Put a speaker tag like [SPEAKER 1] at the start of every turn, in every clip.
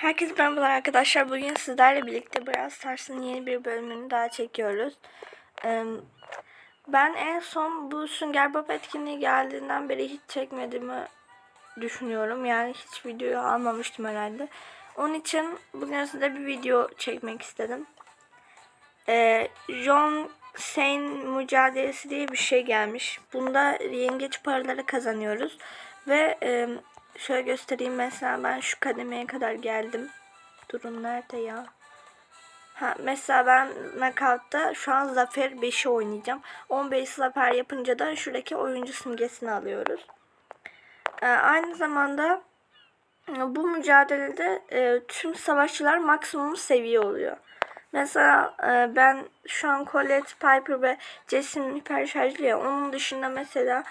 [SPEAKER 1] Herkese merhabalar arkadaşlar. Bugün sizlerle birlikte Brawl Stars'ın yeni bir bölümünü daha çekiyoruz. Ben en son bu Sünger Bob etkinliği geldiğinden beri hiç çekmediğimi düşünüyorum. Yani hiç videoyu almamıştım herhalde. Onun için bugün size bir video çekmek istedim. Ee, John Sane mücadelesi diye bir şey gelmiş. Bunda yengeç paraları kazanıyoruz. Ve e, şöyle göstereyim mesela ben şu kademeye kadar geldim. Durun nerede ya? Ha, mesela ben knockout'ta şu an Zafer 5'i oynayacağım. 15 zafer yapınca da şuradaki oyuncu simgesini alıyoruz. Ee, aynı zamanda e, bu mücadelede e, tüm savaşçılar maksimum seviye oluyor. Mesela e, ben şu an Colette, Piper ve Jesse'nin hiper şarjlı ya. Onun dışında mesela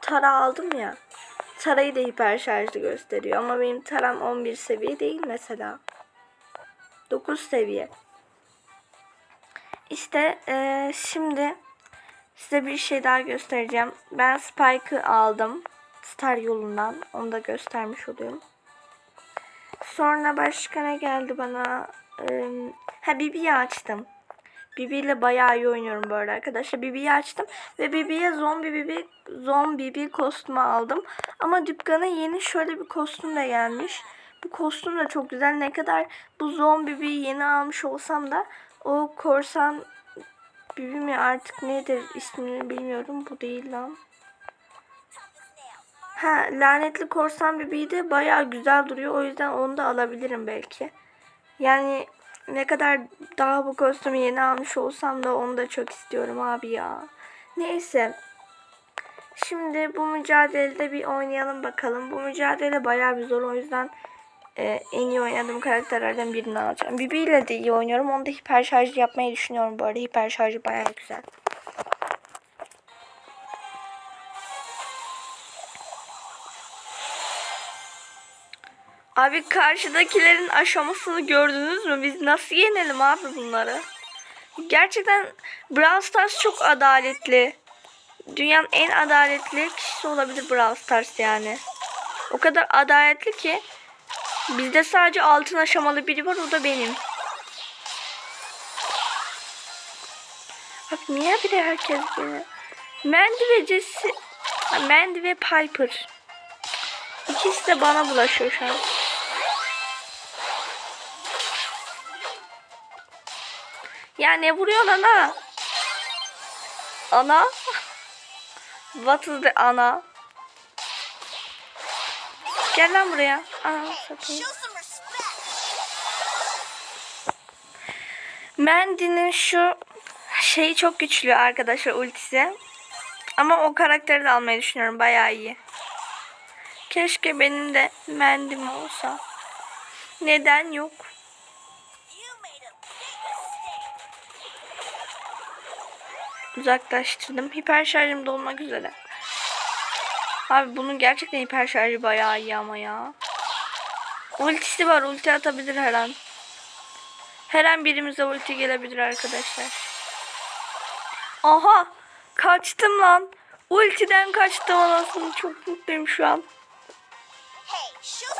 [SPEAKER 1] Tara aldım ya. Tara'yı da hiper şarjlı gösteriyor. Ama benim Taram 11 seviye değil mesela. 9 seviye. İşte e, şimdi size bir şey daha göstereceğim. Ben Spike'ı aldım. Star yolundan. Onu da göstermiş oluyorum. Sonra başka ne geldi bana? Ee, ha Bibi'yi açtım. Bibi ile bayağı iyi oynuyorum böyle arkadaşlar. Bibi'yi açtım ve Bibi'ye zombi Bibi zombi bir kostümü aldım. Ama dükkana yeni şöyle bir kostüm de gelmiş. Bu kostüm de çok güzel. Ne kadar bu zombi Bibi'yi yeni almış olsam da o korsan Bibi mi artık nedir ismini bilmiyorum. Bu değil lan. Ha lanetli korsan Bibi de bayağı güzel duruyor. O yüzden onu da alabilirim belki. Yani ne kadar daha bu kostümü yeni almış olsam da onu da çok istiyorum abi ya. Neyse. Şimdi bu mücadelede bir oynayalım bakalım. Bu mücadele bayağı bir zor o yüzden e, en iyi oynadığım karakterlerden birini alacağım. Bibi ile de iyi oynuyorum. Onu da hiper şarj yapmayı düşünüyorum bu arada. Hiper şarjı bayağı güzel. Abi karşıdakilerin aşamasını gördünüz mü? Biz nasıl yenelim abi bunları? Gerçekten Brawl Stars çok adaletli. Dünyanın en adaletli kişisi olabilir Brawl Stars yani. O kadar adaletli ki bizde sadece altın aşamalı biri var o da benim. Bak niye bir de herkes beni? Mandy ve Jesse... Mandy ve Piper. İkisi de bana bulaşıyor şu an. Ya ne vuruyorsun ana? Ana? What is the ana? Gel lan buraya. Aa, satayım. Mandy'nin şu şeyi çok güçlü arkadaşlar ultisi. Ama o karakteri de almayı düşünüyorum. Bayağı iyi. Keşke benim de Mandy'm olsa. Neden yok? Uzaklaştırdım. Hiper şarjım dolmak üzere. Abi bunun gerçekten hiper şarjı bayağı iyi ama ya. Ultisi var. Ulti atabilir her an. Her an birimize ulti gelebilir arkadaşlar. Aha! Kaçtım lan. Ultiden kaçtım anasını. Çok mutluyum şu an.
[SPEAKER 2] Hey, show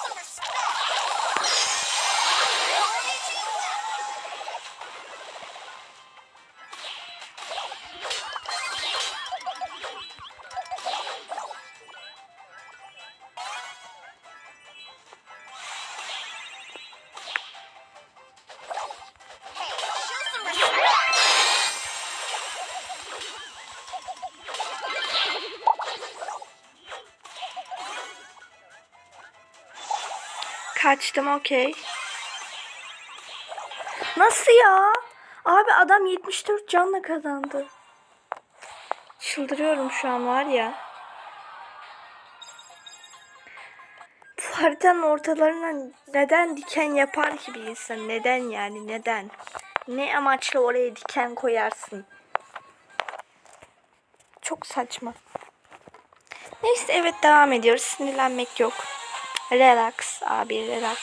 [SPEAKER 1] Kaçtım okey. Nasıl ya? Abi adam 74 canla kazandı. Çıldırıyorum şu an var ya. Bu haritanın ortalarına neden diken yapar ki bir insan? Neden yani neden? Ne amaçla oraya diken koyarsın? Çok saçma. Neyse evet devam ediyoruz. Sinirlenmek yok. Relax abi relax.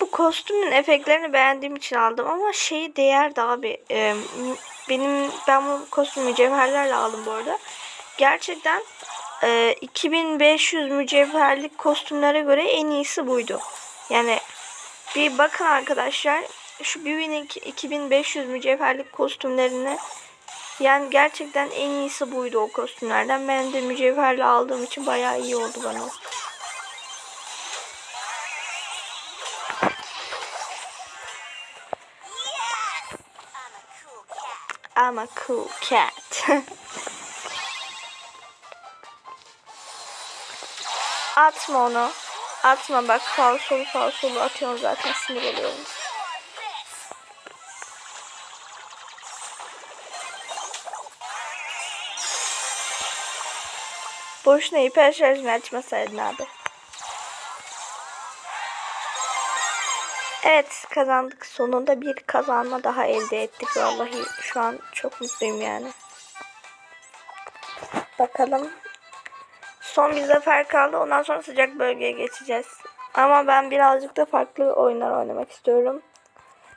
[SPEAKER 1] Bu kostümün efektlerini beğendiğim için aldım ama şeyi değerdi abi. Ee, benim ben bu kostümü mücevherlerle aldım bu arada. Gerçekten e, 2500 mücevherlik kostümlere göre en iyisi buydu. Yani bir bakın arkadaşlar şu Bibi'nin 2500 mücevherlik kostümlerine yani gerçekten en iyisi buydu o kostümlerden. Ben de mücevherli aldığım için bayağı iyi oldu bana.
[SPEAKER 2] I'm a cool cat.
[SPEAKER 1] Atma onu. Atma bak falsolu falsolu atıyorsun zaten sinir oluyorum. Boşuna hiper şarjını açmasaydın abi. Evet kazandık. Sonunda bir kazanma daha elde ettik. Vallahi şu an çok mutluyum yani. Bakalım. Son bir zafer kaldı. Ondan sonra sıcak bölgeye geçeceğiz. Ama ben birazcık da farklı oyunlar oynamak istiyorum.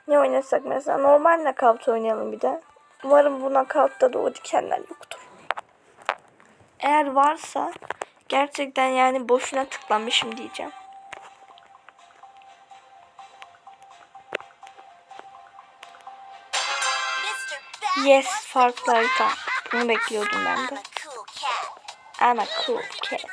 [SPEAKER 1] Ne oynasak mesela? Normal knockout oynayalım bir de. Umarım bu knockout'ta da o dikenler yoktur. Eğer varsa gerçekten yani boşuna tıklamışım diyeceğim. Yes farklı harita. Bunu bekliyordum ben de. I'm a cool cat.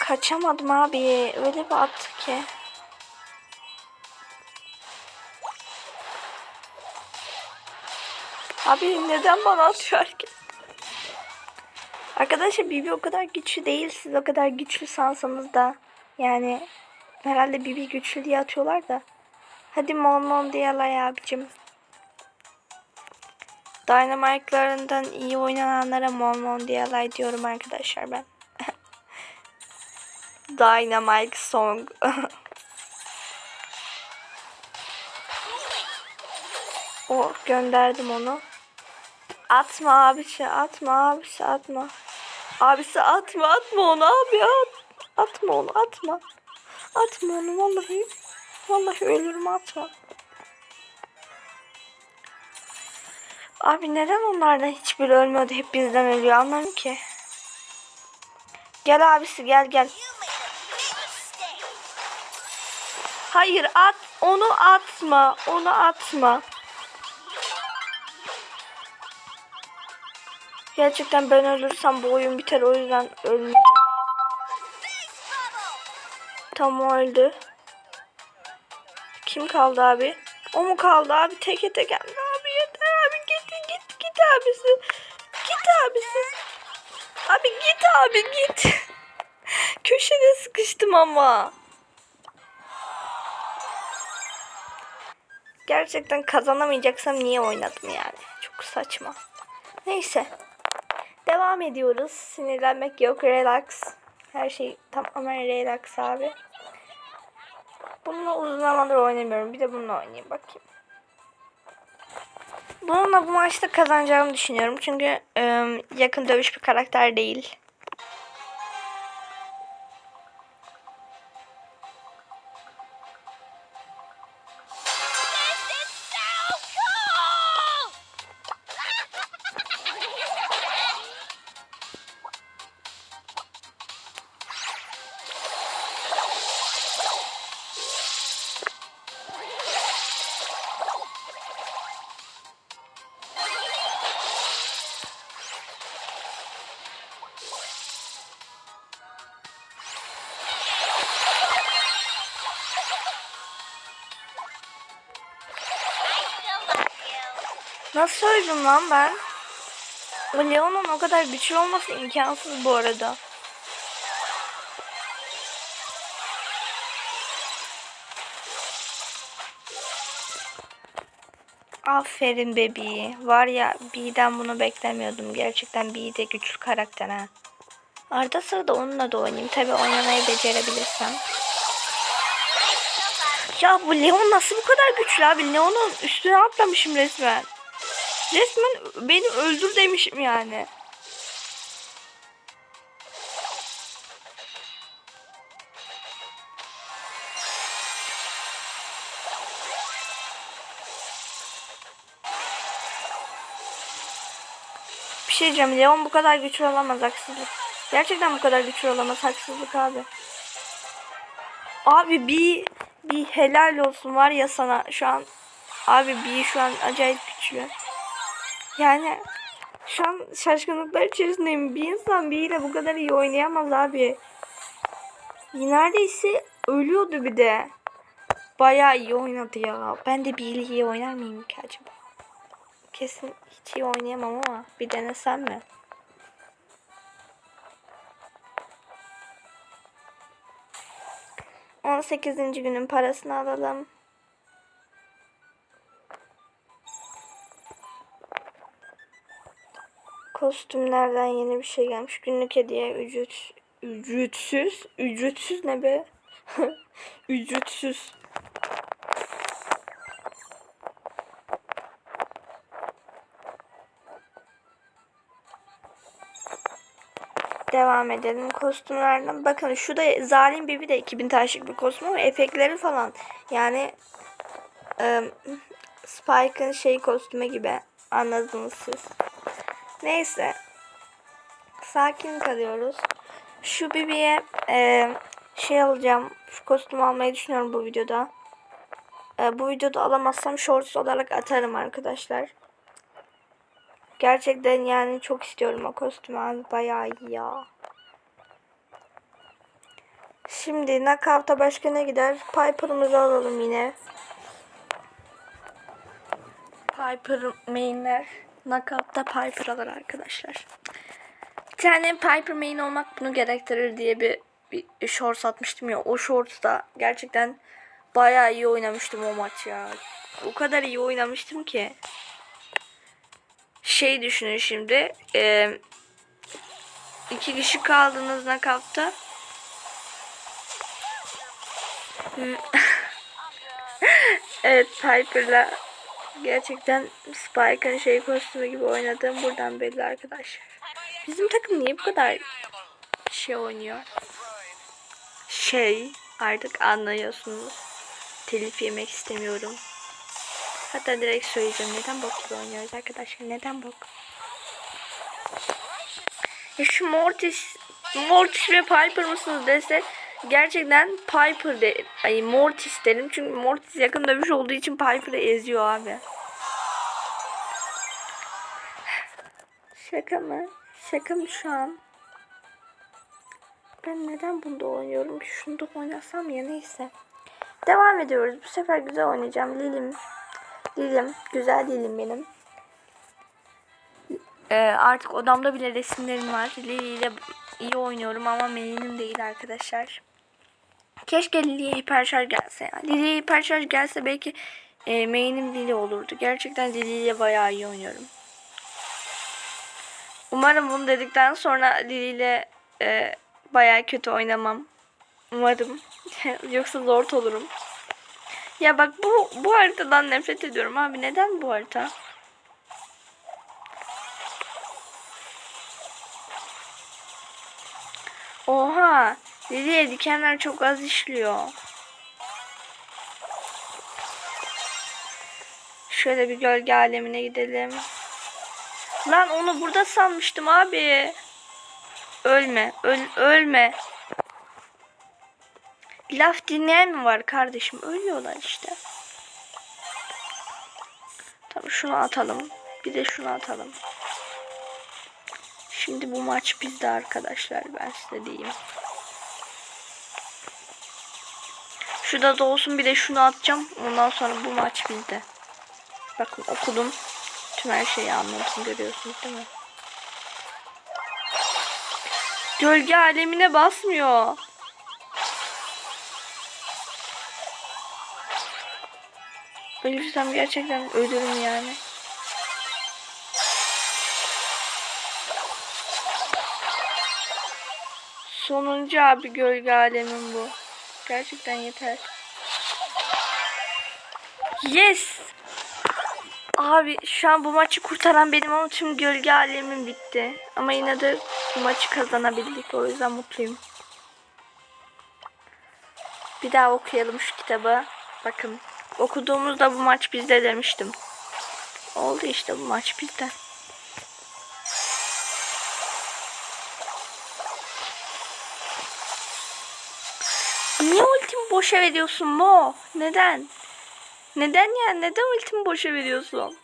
[SPEAKER 1] Kaçamadım abi. Öyle bir attı ki. Abi neden bana atıyor ki? Arkadaşlar Bibi o kadar güçlü değil. Siz o kadar güçlü sansanız da. Yani herhalde Bibi güçlü diye atıyorlar da. Hadi mon mon diye alay abicim. Dynamite'larından iyi oynananlara mon mon diye alay diyorum arkadaşlar ben. Dynamite Song. o gönderdim onu. Atma abisi, atma abisi, atma. Abisi atma, atma onu abi at. Atma onu, atma. Atma onu vallahi. Vallahi ölürüm atma. Abi neden onlardan hiçbiri ölmüyordu hep bizden ölüyor anlamıyorum ki. Gel abisi gel gel. Hayır at onu atma onu atma. Gerçekten ben ölürsem bu oyun biter o yüzden ölmeyeceğim. Tam o öldü. Kim kaldı abi? O mu kaldı abi? Teke teke. Abi yeter abi git git git abisi. Git abisi. Abi git abi git. Köşede sıkıştım ama. Gerçekten kazanamayacaksam niye oynadım yani? Çok saçma. Neyse. Devam ediyoruz. Sinirlenmek yok. Relax. Her şey tamamen relax abi. Bununla uzun zamandır oynamıyorum. Bir de bununla oynayayım bakayım. Bununla bu maçta kazanacağımı düşünüyorum. Çünkü ım, yakın dövüş bir karakter değil. Nasıl öldüm lan ben? Leon'un o kadar güçlü olması imkansız bu arada. Aferin bebeği. Var ya B'den bunu beklemiyordum. Gerçekten B de güçlü karakter ha. Arada sırada onunla da oynayayım. Tabi oynamayı becerebilirsem. Ya bu Leon nasıl bu kadar güçlü abi? Leon'un üstüne atlamışım resmen. Resmen beni öldür demişim yani. Bir şey diyeceğim Leon bu kadar güçlü olamaz haksızlık. Gerçekten bu kadar güçlü olamaz haksızlık abi. Abi bir bir helal olsun var ya sana şu an. Abi bir şu an acayip güçlü. Yani şu an şaşkınlıklar içerisindeyim. Bir insan biriyle bu kadar iyi oynayamaz abi. Neredeyse ölüyordu bir de. Bayağı iyi oynadı ya. Ben de biriyle iyi oynar mıyım ki acaba? Kesin hiç iyi oynayamam ama bir denesem mi? On sekizinci günün parasını alalım. Kostümlerden yeni bir şey gelmiş. Günlük hediye ücret ücretsiz. Ücretsiz ne be? ücretsiz. Devam edelim kostümlerden. Bakın şu da Zalim Bibi de 2000 taşlık bir kostüm ama efektleri falan. Yani e, Spike'ın şey kostümü gibi anladınız siz. Neyse. Sakin kalıyoruz. Şu Bibi'ye e, şey alacağım. Şu kostümü almayı düşünüyorum bu videoda. E, bu videoda alamazsam shorts olarak atarım arkadaşlar. Gerçekten yani çok istiyorum o kostümü. Bayağı iyi ya. Şimdi knockout'a başka ne gider? Piper'ımızı alalım yine. Piper mainler. Knockout'ta Piper alır arkadaşlar. Bir tane Piper main olmak bunu gerektirir diye bir, bir shorts atmıştım ya. O shorts'ta gerçekten bayağı iyi oynamıştım o maç ya. O kadar iyi oynamıştım ki şey düşünün şimdi. E, iki kişi kaldınız nakavta. evet Piper'la gerçekten Spike'ın şey kostümü gibi oynadığım buradan belli arkadaşlar. Bizim takım niye bu kadar şey oynuyor? Şey artık anlıyorsunuz. Telif yemek istemiyorum. Hatta direkt söyleyeceğim. Neden bok gibi oynuyoruz arkadaşlar? Neden bok? Ya şu Mortis, Mortis ve Piper mısınız dese gerçekten Piper de, ay Mortis derim. Çünkü Mortis yakın dövüş olduğu için Piper'ı eziyor abi. Şaka mı? Şaka mı şu an? Ben neden bunda oynuyorum ki? Şunu oynasam ya neyse. Devam ediyoruz. Bu sefer güzel oynayacağım. Lilim. Lilim. Güzel Lilim benim. Ee, artık odamda bile resimlerim var. Lili ile iyi oynuyorum ama Melih'in değil arkadaşlar. Keşke Lili'ye hiperşarj gelse. Lili'ye hiperşarj gelse belki e, main'im Lili olurdu. Gerçekten Lili ile bayağı iyi oynuyorum. Umarım bunu dedikten sonra Lili ile e, bayağı kötü oynamam. Umarım. Yoksa zor olurum. Ya bak bu bu haritadan nefret ediyorum abi. Neden bu harita? Oha. Lili'ye dikenler çok az işliyor. Şöyle bir gölge alemine gidelim. Lan onu burada sanmıştım abi. Ölme. Öl, ölme. Laf dinleyen mi var kardeşim? Ölüyorlar işte. Tamam şunu atalım. Bir de şunu atalım. Şimdi bu maç bizde arkadaşlar. Ben size diyeyim. Şurada da olsun bir de şunu atacağım. Ondan sonra bu maç bizde. Bakın okudum. Tüm her şeyi anladım görüyorsunuz değil mi? Gölge alemine basmıyor. Ölürsem gerçekten ölürüm yani. Sonuncu abi gölge alemin bu. Gerçekten yeter. Yes! Abi şu an bu maçı kurtaran benim ama tüm gölge alemim bitti. Ama yine de bu maçı kazanabildik. O yüzden mutluyum. Bir daha okuyalım şu kitabı. Bakın okuduğumuzda bu maç bizde demiştim. Oldu işte bu maç bizde. Boşa veriyorsun Mo? Neden? Neden yani? Neden ultimi boşa veriyorsun?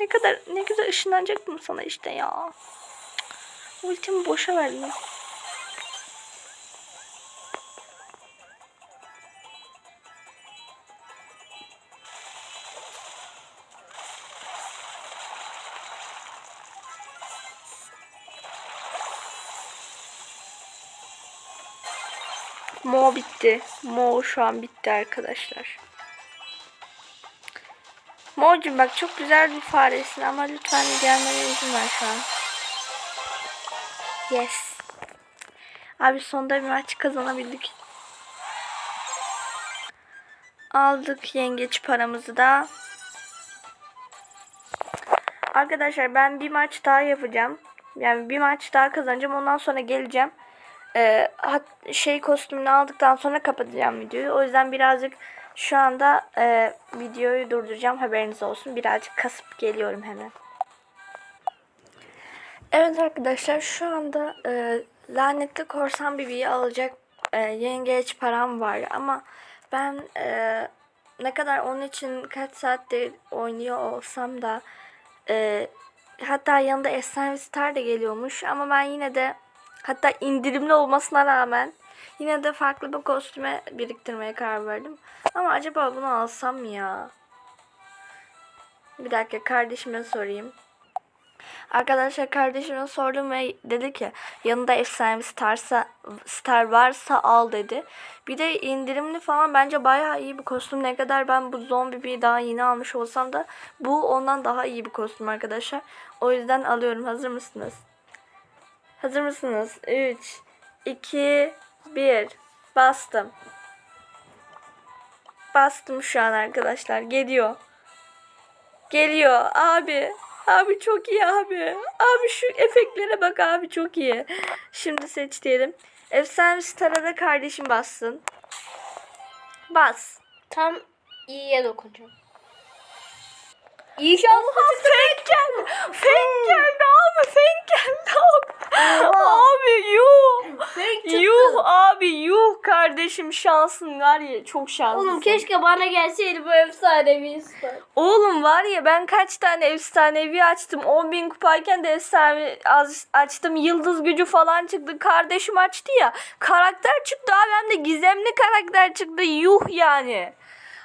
[SPEAKER 1] Ne kadar ne güzel ışınlanacaktım sana işte ya. Ultimi boşa verdin. Bitti. Mo şu an bitti arkadaşlar. Mo'cum bak çok güzel bir faresin ama lütfen gelmene izin ver şu an. Yes. Abi sonunda bir maç kazanabildik. Aldık yengeç paramızı da. Arkadaşlar ben bir maç daha yapacağım. Yani bir maç daha kazanacağım. Ondan sonra geleceğim. Hat- şey kostümünü aldıktan sonra kapatacağım videoyu. O yüzden birazcık şu anda e, videoyu durduracağım. Haberiniz olsun. Birazcık kasıp geliyorum hemen. Evet arkadaşlar şu anda e, lanetli korsan bibiyi alacak e, yengeç param var ama ben e, ne kadar onun için kaç saattir oynuyor olsam da e, hatta yanında efsane star da geliyormuş ama ben yine de hatta indirimli olmasına rağmen yine de farklı bir kostüme biriktirmeye karar verdim. Ama acaba bunu alsam ya? Bir dakika kardeşime sorayım. Arkadaşlar kardeşime sordum ve dedi ki yanında efsane starsa, star varsa al dedi. Bir de indirimli falan bence bayağı iyi bir kostüm. Ne kadar ben bu zombi bir daha yeni almış olsam da bu ondan daha iyi bir kostüm arkadaşlar. O yüzden alıyorum. Hazır mısınız? Hazır mısınız? 3, 2, 1. Bastım. Bastım şu an arkadaşlar. Geliyor. Geliyor abi. Abi çok iyi abi. Abi şu efektlere bak abi çok iyi. Şimdi seç diyelim. Efsane Star'a kardeşim bassın. Bas.
[SPEAKER 3] Tam iyiye dokunacağım. İyi şans.
[SPEAKER 1] Oha fake geldi. Fake geldi abi. Fake geldi abi. Abi yuh.
[SPEAKER 3] Fake.
[SPEAKER 1] Yuh abi yuh kardeşim şansın var ya çok şanslısın.
[SPEAKER 3] Oğlum keşke bana gelseydi bu efsanevi star.
[SPEAKER 1] Oğlum var ya ben kaç tane efsanevi açtım. 10 bin kupayken de efsane açtım. Yıldız gücü falan çıktı. Kardeşim açtı ya. Karakter çıktı abi hem de gizemli karakter çıktı. Yuh yani.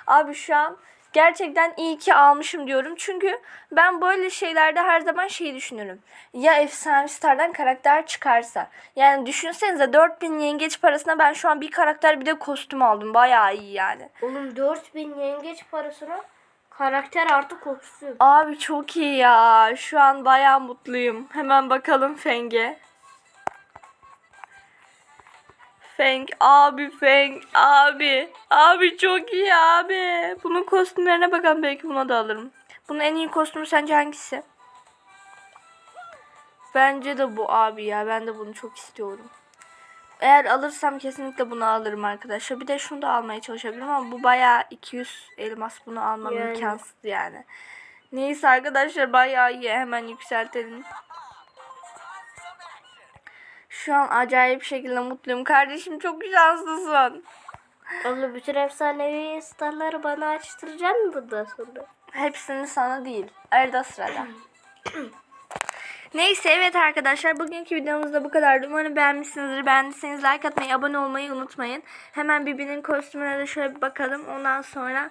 [SPEAKER 1] Abi şu an gerçekten iyi ki almışım diyorum. Çünkü ben böyle şeylerde her zaman şeyi düşünürüm. Ya efsane stardan karakter çıkarsa. Yani düşünsenize 4000 yengeç parasına ben şu an bir karakter bir de kostüm aldım. Bayağı iyi yani.
[SPEAKER 3] Oğlum 4000 yengeç parasına karakter artı kostüm.
[SPEAKER 1] Abi çok iyi ya. Şu an bayağı mutluyum. Hemen bakalım Feng'e. Feng abi Feng abi. Abi çok iyi abi. Bunun kostümlerine bakalım belki buna da alırım. Bunun en iyi kostümü sence hangisi? Bence de bu abi ya. Ben de bunu çok istiyorum. Eğer alırsam kesinlikle bunu alırım arkadaşlar. Bir de şunu da almaya çalışabilirim ama bu bayağı 200 elmas bunu almam
[SPEAKER 3] Yani.
[SPEAKER 1] imkansız yani. Neyse arkadaşlar bayağı iyi. Hemen yükseltelim. Şu an acayip şekilde mutluyum. Kardeşim çok şanslısın.
[SPEAKER 3] Oğlum bütün efsanevi starları bana açtıracaksın mı bundan sonra?
[SPEAKER 1] Hepsini sana değil. Arada sırada. Neyse evet arkadaşlar bugünkü videomuz da bu kadardı. Umarım beğenmişsinizdir. Beğendiyseniz like atmayı, abone olmayı unutmayın. Hemen birbirinin kostümüne de şöyle bir bakalım. Ondan sonra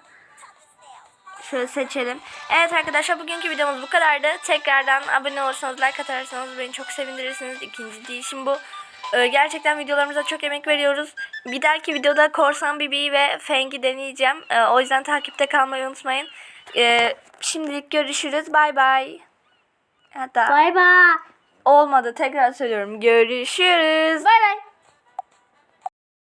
[SPEAKER 1] şöyle seçelim. Evet arkadaşlar bugünkü videomuz bu kadardı. Tekrardan abone olursanız, like atarsanız beni çok sevindirirsiniz. İkinci değişim bu. Ee, gerçekten videolarımıza çok emek veriyoruz. Bir dahaki videoda Korsan Bibi'yi ve Feng'i deneyeceğim. Ee, o yüzden takipte kalmayı unutmayın. Ee, şimdilik görüşürüz. Bay bay. Hatta
[SPEAKER 3] Bay bay.
[SPEAKER 1] olmadı tekrar söylüyorum. Görüşürüz.
[SPEAKER 3] Bay bay.